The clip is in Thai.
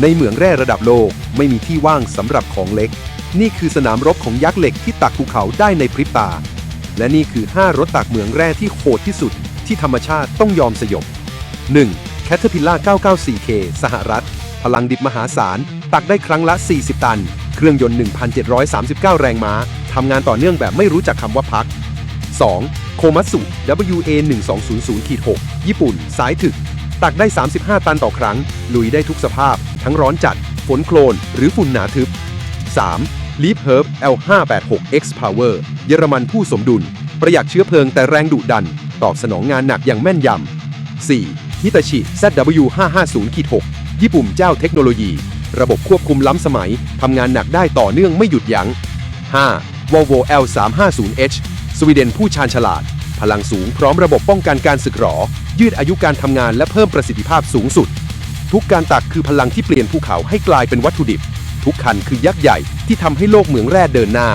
ในเหมืองแร่ระดับโลกไม่มีที่ว่างสำหรับของเล็ก นี่คือสนามรบของยักษ์เหล็กที่ตักภูเขาได้ในพริบตา และนี่คือ 5 รถตักเหมืองแร่ที่โหดที่สุด ที่ธรรมชาติต้องยอมสยบ 1. c a t e r p i l l a 994K สหรัฐ พลังดิบมหาศาล ตักได้ครั้งละ 40 ตัน เครื่องยนต์ 1,739 แรงม้าทำงานต่อเนื่องแบบไม่รู้จักคำว่าพัก 2. โคมัตสุ WA 1200 6 ญี่ปุ่น สายถึก ตักได้ 35 ตันต่อครั้ง ลุยได้ทุกสภาพ ทั้งร้อนจัด ฝนโคลน หรือฝุ่นหนาทึบ 3. Leap Herb L586X Power เยอรมันผู้สมดุล ประหยัดเชื้อเพลิงแต่แรงดุดัน ตอบสนองงานหนักอย่างแม่นยำ 4. ฮิตาชิ ZW550-6 ญี่ปุ่นเจ้าเทคโนโลยี ระบบควบคุมล้ำสมัย ทำงานหนักได้ต่อเนื่องไม่หยุดยัง้ง 5. Volvo L350H สวีเดนผู้ชาญฉลาด พลังสูงพร้อมระบบป้องกันการสึกหรอ ยืดอายุการทำงานและเพิ่มประสิทธิภาพสูงสุด ทุกการตักคือพลังที่เปลี่ยนภูเขาให้กลายเป็นวัตถุดิบ ทุกคันคือยักษ์ใหญ่ที่ทำให้โลกเหมืองแร่เดินหน้า